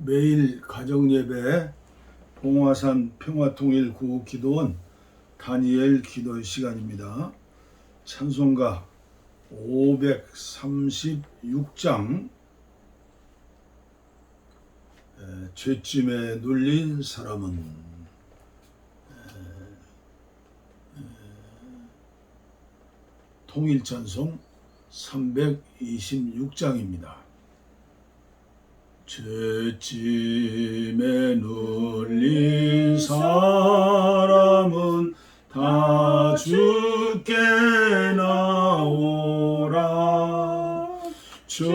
매일 가정예배 봉화산 평화통일 구기도원 다니엘 기도 시간입니다. 찬송가 536장 죄짐에 눌린 사람은 에, 에, 통일찬송 326장입니다. 죄짐에 눌린 사람은 다 주께 나오라. 주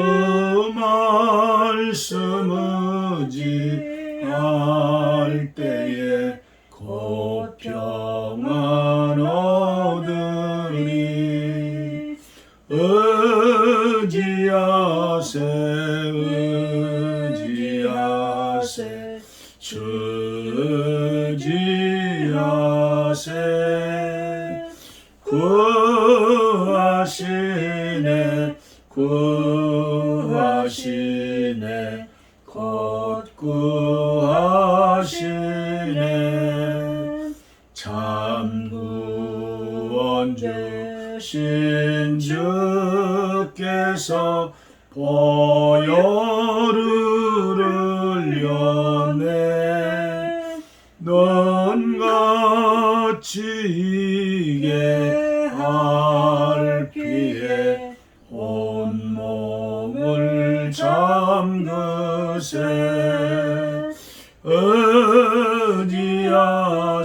하시네. 참 구원 주신 주께서 보혈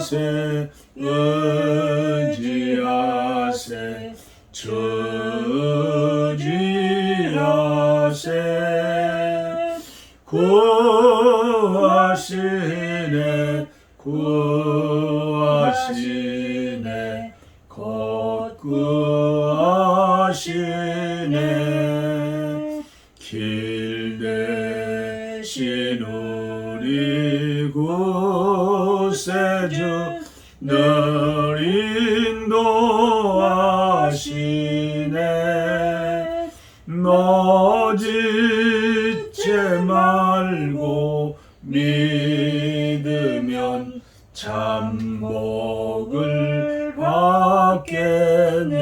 지하세 의지하세 주 의지하세 구하시네 구하시네 의지하세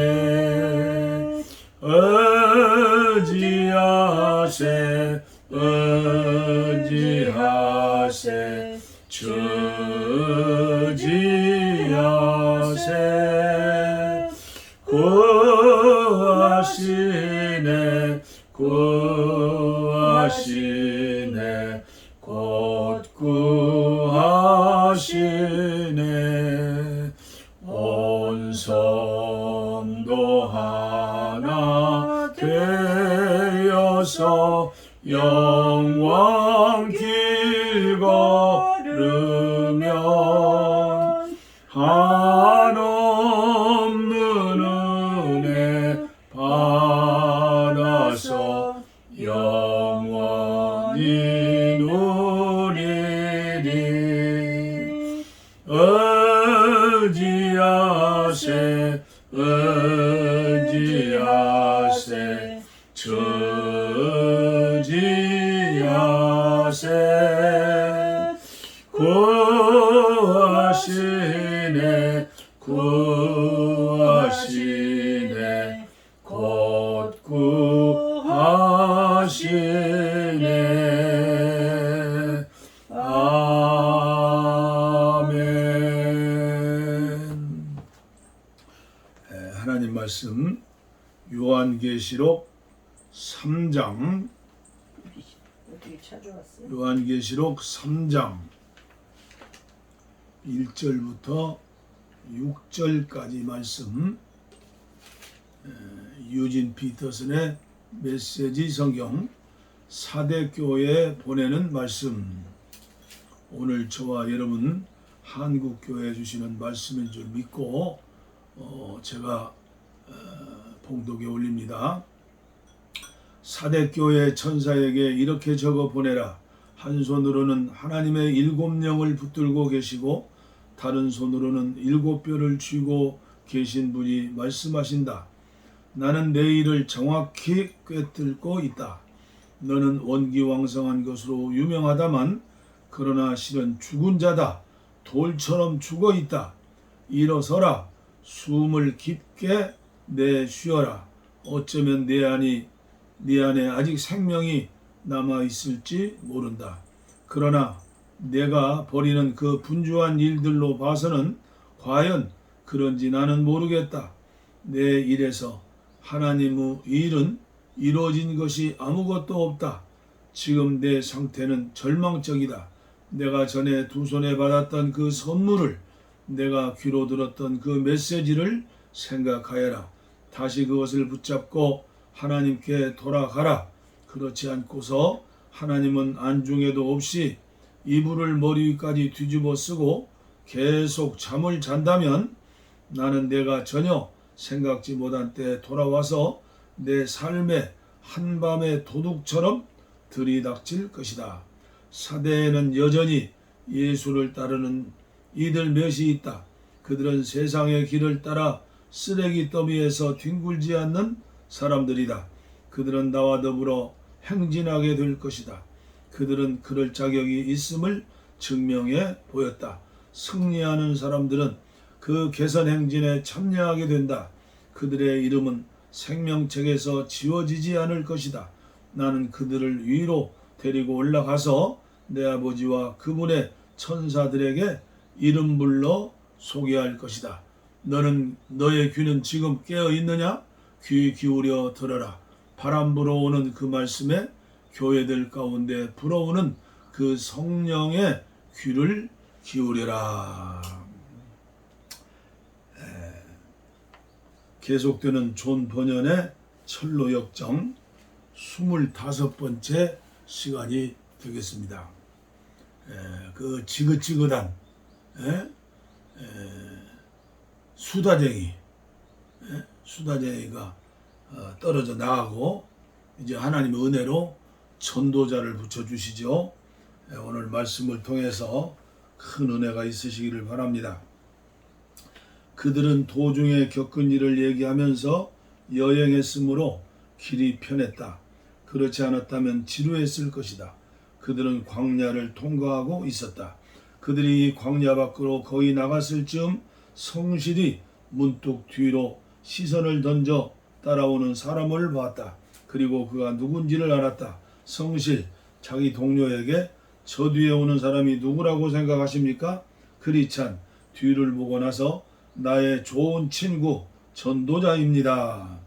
의지하세 영광 길 걸으면 하시네. 곧 구하시네. 아멘. 에, 하나님 말씀 요한계시록 3장. 어떻게 찾아왔어요? 요한계시록 3장 1절부터 6절까지 말씀. 에, 유진 피터슨의 메시지 성경 사대 교회에 보내는 말씀 오늘 저와 여러분 한국 교회 주시는 말씀인 줄 믿고 어, 제가 어, 봉독에 올립니다. 사대 교회 천사에게 이렇게 적어 보내라. 한 손으로는 하나님의 일곱 영을 붙들고 계시고 다른 손으로는 일곱 뼈를 쥐고 계신 분이 말씀하신다. 나는 내 일을 정확히 꿰뚫고 있다. 너는 원기왕성한 것으로 유명하다만 그러나 실은 죽은 자다. 돌처럼 죽어 있다. 일어서라. 숨을 깊게 내쉬어라. 어쩌면 내 안이 네 안에 아직 생명이 남아 있을지 모른다. 그러나 내가 벌이는 그 분주한 일들로 봐서는 과연 그런지 나는 모르겠다. 내 일에서 하나님의 일은 이루어진 것이 아무것도 없다. 지금 내 상태는 절망적이다. 내가 전에 두 손에 받았던 그 선물을 내가 귀로 들었던 그 메시지를 생각하여라. 다시 그것을 붙잡고 하나님께 돌아가라. 그렇지 않고서 하나님은 안중에도 없이 이불을 머리 위까지 뒤집어 쓰고 계속 잠을 잔다면 나는 내가 전혀 생각지 못한 때 돌아와서 내 삶의 한밤의 도둑처럼 들이닥칠 것이다. 사대에는 여전히 예수를 따르는 이들 몇이 있다. 그들은 세상의 길을 따라 쓰레기 더미에서 뒹굴지 않는 사람들이다. 그들은 나와 더불어 행진하게 될 것이다. 그들은 그럴 자격이 있음을 증명해 보였다. 승리하는 사람들은 그 개선 행진에 참여하게 된다. 그들의 이름은 생명책에서 지워지지 않을 것이다. 나는 그들을 위로 데리고 올라가서 내 아버지와 그분의 천사들에게 이름 불러 소개할 것이다. 너는 너의 귀는 지금 깨어 있느냐? 귀 기울여 들어라. 바람 불어오는 그 말씀에 교회들 가운데 불어오는 그 성령의 귀를 기울여라. 계속되는 존 번연의 철로 역정 25번째 시간이 되겠습니다. 에, 그 지긋지긋한 에? 에, 수다쟁이 에? 수다쟁이가 어, 떨어져 나가고 이제 하나님의 은혜로 전도자를 붙여주시죠. 에, 오늘 말씀을 통해서 큰 은혜가 있으시기를 바랍니다. 그들은 도중에 겪은 일을 얘기하면서 여행했으므로 길이 편했다. 그렇지 않았다면 지루했을 것이다. 그들은 광야를 통과하고 있었다. 그들이 이 광야 밖으로 거의 나갔을 즈음 성실이 문득 뒤로 시선을 던져 따라오는 사람을 봤다. 그리고 그가 누군지를 알았다. 성실, 자기 동료에게 저 뒤에 오는 사람이 누구라고 생각하십니까? 크리찬, 뒤를 보고 나서 나의 좋은 친구, 전도자입니다.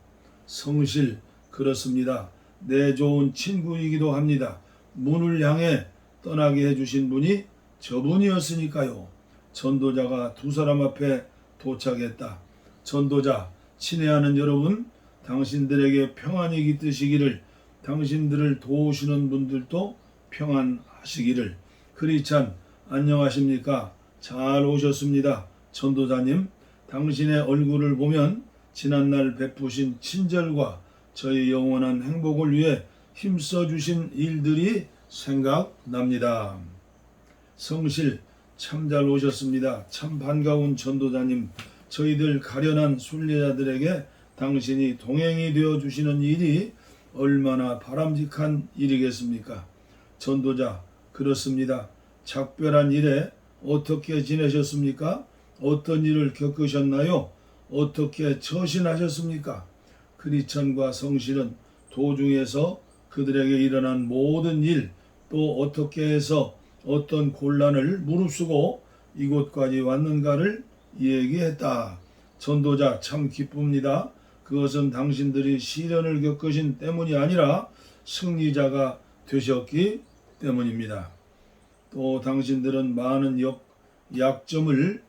성실, 그렇습니다. 내 좋은 친구이기도 합니다. 문을 향해 떠나게 해주신 분이 저분이었으니까요. 전도자가 두 사람 앞에 도착했다. 전도자, 친애하는 여러분, 당신들에게 평안이 깃드시기를, 당신들을 도우시는 분들도 평안하시기를. 크리찬, 안녕하십니까? 잘 오셨습니다. 전도자님, 당신의 얼굴을 보면 지난날 베푸신 친절과 저희 영원한 행복을 위해 힘써 주신 일들이 생각납니다. 성실 참 잘 오셨습니다. 참 반가운 전도자님. 저희들 가련한 순례자들에게 당신이 동행이 되어 주시는 일이 얼마나 바람직한 일이겠습니까? 전도자 그렇습니다. 작별한 일에 어떻게 지내셨습니까? 어떤 일을 겪으셨나요? 어떻게 처신하셨습니까? 크리천과 성실은 도중에서 그들에게 일어난 모든 일, 또 어떻게 해서 어떤 곤란을 무릅쓰고 이곳까지 왔는가를 얘기했다. 전도자 참 기쁩니다. 그것은 당신들이 시련을 겪으신 때문이 아니라 승리자가 되셨기 때문입니다. 또 당신들은 많은 역, 약점을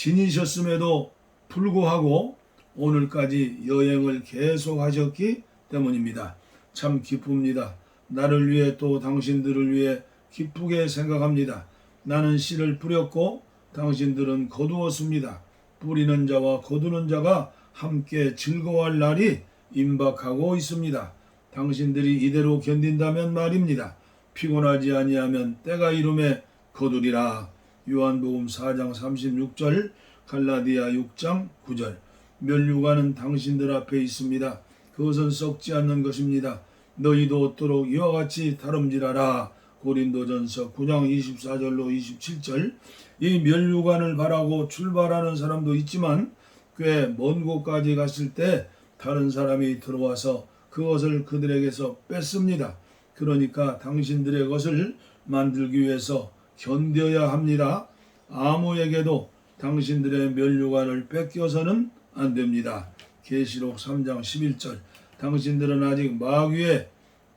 지니셨음에도 불구하고 오늘까지 여행을 계속하셨기 때문입니다. 참 기쁩니다. 나를 위해 또 당신들을 위해 기쁘게 생각합니다. 나는 씨를 뿌렸고 당신들은 거두었습니다. 뿌리는 자와 거두는 자가 함께 즐거워할 날이 임박하고 있습니다. 당신들이 이대로 견딘다면 말입니다. 피곤하지 아니하면 때가 이름에 거두리라. 요한복음 4장 36절, 갈라디아 6장 9절. 면류관은 당신들 앞에 있습니다. 그것은 썩지 않는 것입니다. 너희도 얻도록 이와 같이 다름질하라. 고린도전서 9장 24절로 27절 이 멸류관을 바라고 출발하는 사람도 있지만 꽤 먼 곳까지 갔을 때 다른 사람이 들어와서 그것을 그들에게서 뺐습니다. 그러니까 당신들의 것을 만들기 위해서 견뎌야 합니다. 아무에게도 당신들의 멸류관을 뺏겨서는 안 됩니다. 계시록 3장 11절 당신들은 아직 마귀의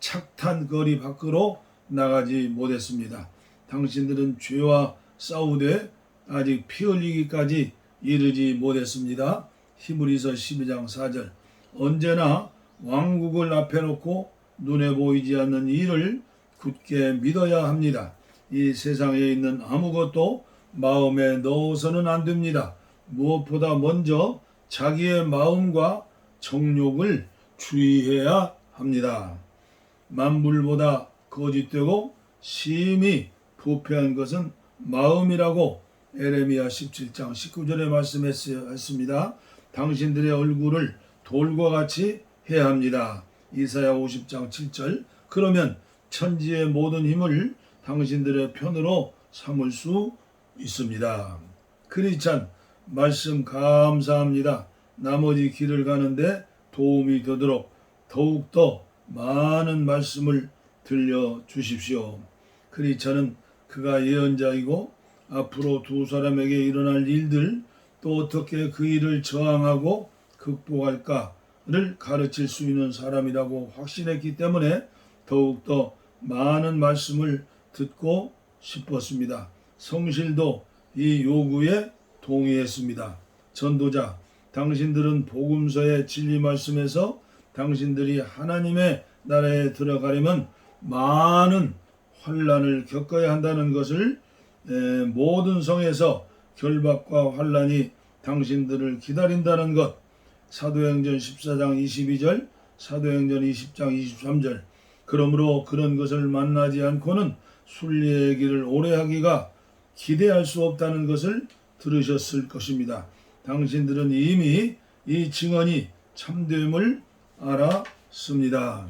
착탄 거리 밖으로 나가지 못했습니다. 당신들은 죄와 싸우되 아직 피 흘리기까지 이르지 못했습니다. 히브리서 12장 4절 언제나 왕국을 앞에 놓고 눈에 보이지 않는 일을 굳게 믿어야 합니다. 이 세상에 있는 아무것도 마음에 넣어서는 안 됩니다. 무엇보다 먼저 자기의 마음과 정욕을 주의해야 합니다. 만물보다 거짓되고 심히 부패한 것은 마음이라고 에레미야 17장 19절에 말씀했습니다. 당신들의 얼굴을 돌과 같이 해야 합니다. 이사야 50장 7절 그러면 천지의 모든 힘을 당신들의 편으로 삼을 수 있습니다. 크리스찬 말씀 감사합니다. 나머지 길을 가는데 도움이 되도록 더욱더 많은 말씀을 들려 주십시오. 크리스찬은 그가 예언자이고 앞으로 두 사람에게 일어날 일들 또 어떻게 그 일을 저항하고 극복할까를 가르칠 수 있는 사람이라고 확신했기 때문에 더욱더 많은 말씀을 듣고 싶었습니다. 성실도 이 요구에 동의했습니다. 전도자, 당신들은 복음서의 진리 말씀에서 당신들이 하나님의 나라에 들어가려면 많은 환란을 겪어야 한다는 것을 에, 모든 성에서 결박과 환란이 당신들을 기다린다는 것 사도행전 14장 22절 사도행전 20장 23절 그러므로 그런 것을 만나지 않고는 순리의 길을 오래 하기가 기대할 수 없다는 것을 들으셨을 것입니다. 당신들은 이미 이 증언이 참됨을 알았습니다.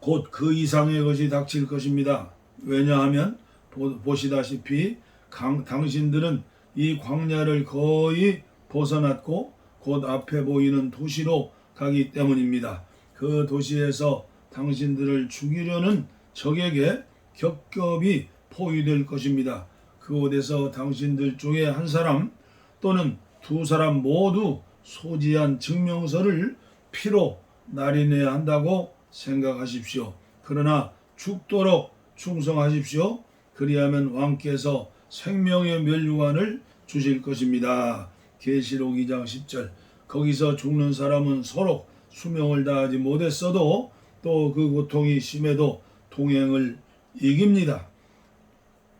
곧 그 이상의 것이 닥칠 것입니다. 왜냐하면 보, 보시다시피 강, 당신들은 이 광야를 거의 벗어났고 곧 앞에 보이는 도시로 가기 때문입니다. 그 도시에서 당신들을 죽이려는 적에게 겹겹이 포위될 것입니다. 그곳에서 당신들 중에 한 사람 또는 두 사람 모두 소지한 증명서를 피로 날인해야 한다고 생각하십시오. 그러나 죽도록 충성하십시오. 그리하면 왕께서 생명의 멸류관을 주실 것입니다. 계시록 2장 10절. 거기서 죽는 사람은 서로 수명을 다하지 못했어도 또 그 고통이 심해도 동행을 이깁니다.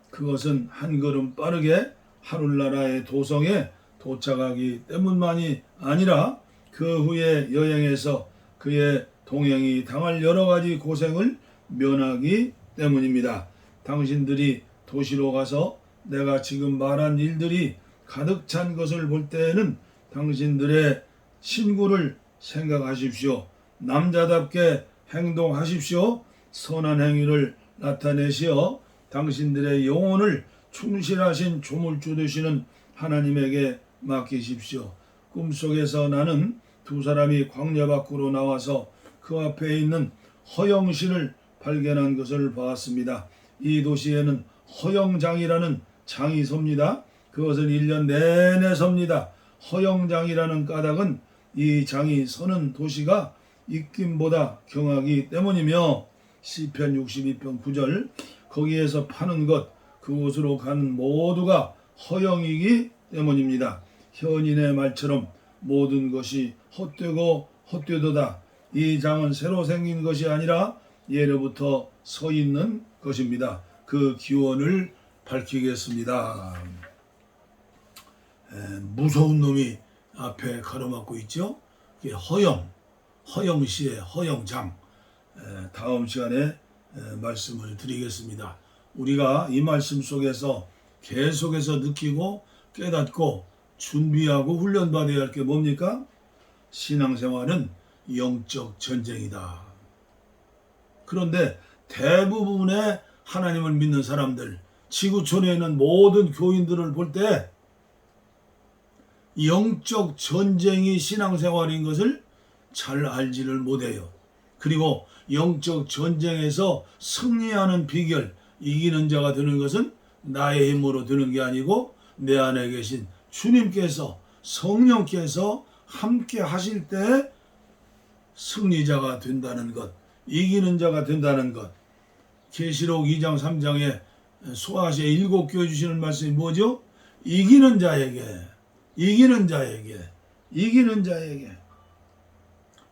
그것은 한 걸음 빠르게 하늘나라의 도성에 도착하기 때문만이 아니라 그 후에 여행에서 그의 동행이 당할 여러 가지 고생을 면하기 때문입니다. 당신들이 도시로 가서 내가 지금 말한 일들이 가득 찬 것을 볼 때에는 당신들의 신구를 생각하십시오. 남자답게 행동하십시오. 선한 행위를 나타내시어 당신들의 영혼을 충실하신 조물주 되시는 하나님에게 맡기십시오. 꿈속에서 나는 두 사람이 광야 밖으로 나와서 그 앞에 있는 허영신을 발견한 것을 보았습니다. 이 도시에는 허영장이라는 장이 섭니다. 그것은 1년 내내 섭니다. 허영장이라는 까닭은 이 장이 서는 도시가 입김보다 경하기 때문이며 시편 62편 9절 거기에서 파는 것 그곳으로 가는 모두가 허영이기 때문입니다. 현인의 말처럼 모든 것이 헛되고 헛되도다. 이 장은 새로 생긴 것이 아니라 예로부터 서 있는 것입니다. 그 기원을 밝히겠습니다. 에, 무서운 놈이 앞에 가로막고 있죠. 허영, 허영시의 허영장. 에, 다음 시간에 에, 말씀을 드리겠습니다. 우리가 이 말씀 속에서 계속해서 느끼고 깨닫고 준비하고 훈련받아야 할 게 뭡니까? 신앙생활은 영적 전쟁이다. 그런데 대부분의 하나님을 믿는 사람들, 지구촌에 있는 모든 교인들을 볼 때 영적 전쟁이 신앙생활인 것을 잘 알지를 못해요. 그리고 영적 전쟁에서 승리하는 비결, 이기는 자가 되는 것은 나의 힘으로 되는 게 아니고 내 안에 계신 주님께서 성령께서 함께 하실 때 승리자가 된다는 것, 이기는 자가 된다는 것. 계시록 2장 3장에 소아시아 일곱 교회 주시는 말씀이 뭐죠? 이기는 자에게, 이기는 자에게, 이기는 자에게.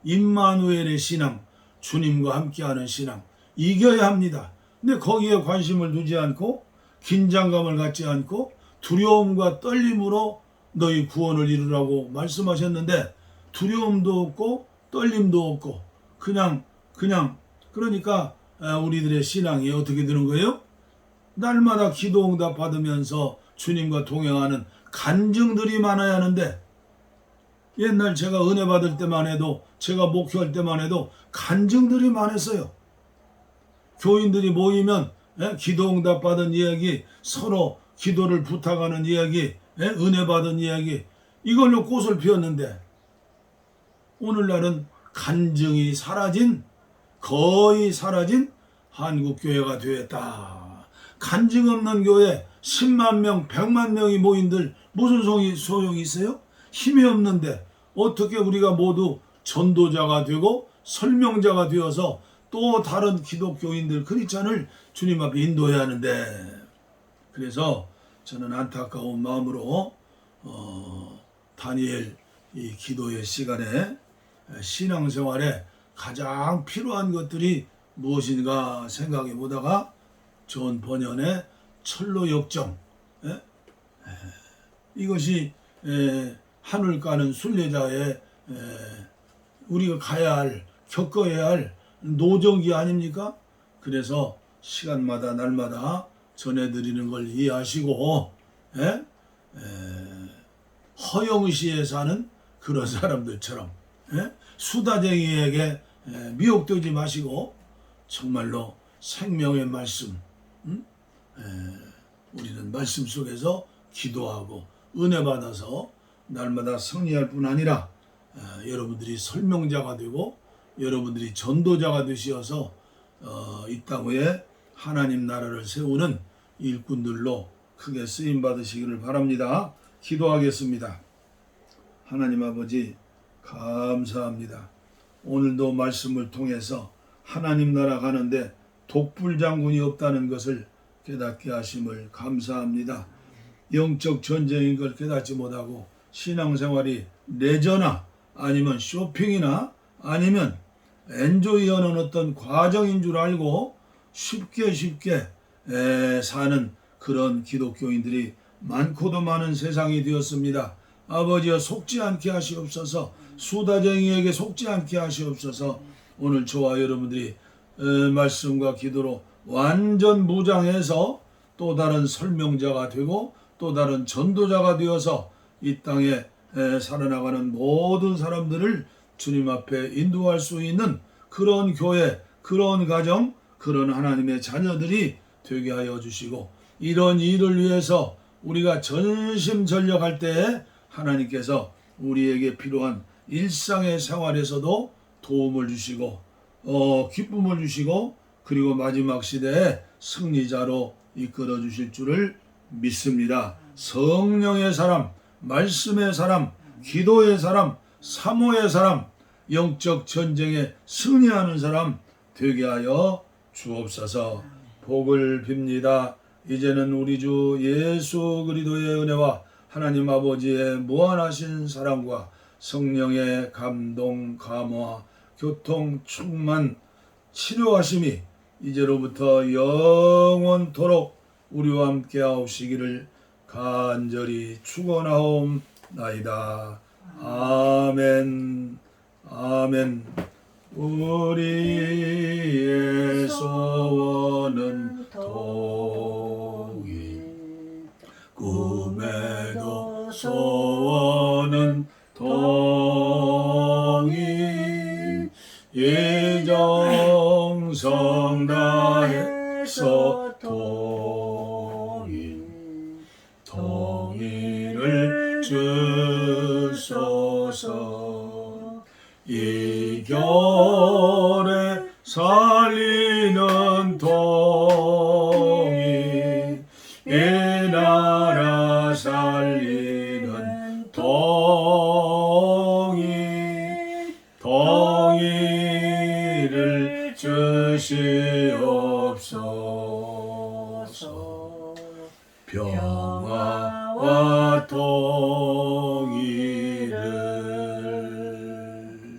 임마누엘의 신앙, 주님과 함께하는 신앙, 이겨야 합니다. 근데 거기에 관심을 두지 않고 긴장감을 갖지 않고 두려움과 떨림으로 너희 구원을 이루라고 말씀하셨는데 두려움도 없고 떨림도 없고 그냥 그냥 그러니까 아, 우리들의 신앙이 어떻게 되는 거예요? 날마다 기도 응답 받으면서 주님과 동행하는 간증들이 많아야 하는데 옛날 제가 은혜 받을 때만 해도 제가 목회할 때만 해도 간증들이 많았어요. 교인들이 모이면 예, 기도 응답 받은 이야기, 서로 기도를 부탁하는 이야기, 예, 은혜 받은 이야기 이걸로 꽃을 피웠는데 오늘날은 간증이 사라진 거의 사라진 한국 교회가 되었다. 간증 없는 교회 10만 명, 100만 명이 모인들 무슨 소용이 있어요? 힘이 없는데 어떻게 우리가 모두 전도자가 되고 설명자가 되어서 또 다른 기독교인들 크리스찬을 주님 앞에 인도해야 하는데 그래서 저는 안타까운 마음으로 어, 다니엘 이 기도의 시간에 신앙생활에 가장 필요한 것들이 무엇인가 생각해 보다가 존 번연의 철로 역정 예? 에, 이것이 에, 하늘 가는 순례자의 에, 우리가 가야 할 겪어야 할 노정기 아닙니까? 그래서 시간마다 날마다 전해드리는 걸 이해하시고 예? 에, 허영시에 사는 그런 사람들처럼 예? 수다쟁이에게 에, 미혹되지 마시고 정말로 생명의 말씀 음? 에, 우리는 말씀 속에서 기도하고 은혜 받아서 날마다 승리할 뿐 아니라 에, 여러분들이 설명자가 되고 여러분들이 전도자가 되시어서 어, 이 땅에 하나님 나라를 세우는 일꾼들로 크게 쓰임 받으시기를 바랍니다. 기도하겠습니다. 하나님 아버지 감사합니다. 오늘도 말씀을 통해서 하나님 나라 가는데 독불 장군이 없다는 것을 깨닫게 하심을 감사합니다. 영적 전쟁인 걸 깨닫지 못하고 신앙생활이 레저나 아니면 쇼핑이나 아니면 엔조이하는 어떤 과정인 줄 알고 쉽게 쉽게 에, 사는 그런 기독교인들이 많고도 많은 세상이 되었습니다. 아버지여 속지 않게 하시옵소서 수다쟁이에게 속지 않게 하시옵소서 오늘 저와 여러분들이 에, 말씀과 기도로 완전 무장해서 또 다른 설명자가 되고 또 다른 전도자가 되어서 이 땅에 에, 살아나가는 모든 사람들을 주님 앞에 인도할 수 있는 그런 교회, 그런 가정, 그런 하나님의 자녀들이 되게 하여 주시고 이런 일을 위해서 우리가 전심전력할 때에 하나님께서 우리에게 필요한 일상의 생활에서도 도움을 주시고 어, 기쁨을 주시고 그리고 마지막 시대에 승리자로 이끌어 주실 줄을 믿습니다. 성령의 사람, 말씀의 사람, 기도의 사람, 사모의 사람, 영적 전쟁에 승리하는 사람 되게 하여 주옵소서. 복을 빕니다. 이제는 우리 주 예수 그리스도의 은혜와 하나님 아버지의 무한하신 사랑과 성령의 감동, 감화, 교통, 충만, 치료하심이 이제로부터 영원토록 우리와 함께 하옵시기를 간절히 축원하옵나이다. 아멘. 아멘. 우리의 소원은 통일 꿈에도 소원은 통일 예정선 주소서 이 겨울에